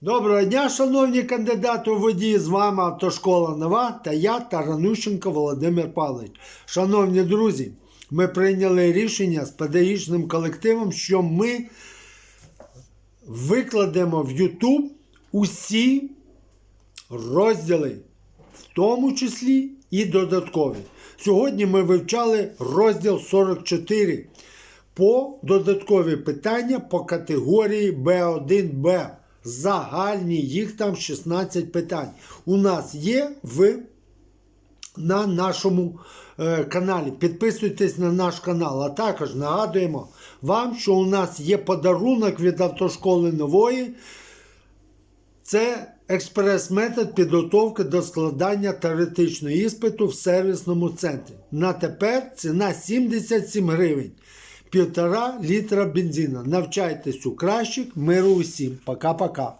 Доброго дня, шановні кандидати у водії. З вами Автошкола Нова та я Таранущенко Володимир Павлович. Шановні друзі, ми прийняли рішення з педагогічним колективом, що ми викладемо в YouTube усі розділи, в тому числі і додаткові. Сьогодні ми вивчали розділ 44 по додаткові питання по категорії Б1Б. Загальні, їх там 16 питань. У нас є в на нашому е, каналі. Підписуйтесь на наш канал. А також нагадуємо вам, що у нас є подарунок від автошколи нової. Це експрес-метод підготовки до складання теоретичного іспиту в сервісному центрі. На тепер ціна 77 гривень. Півтора літра бензина. Навчайтесь у кращих. Миру усім. Пока-пока.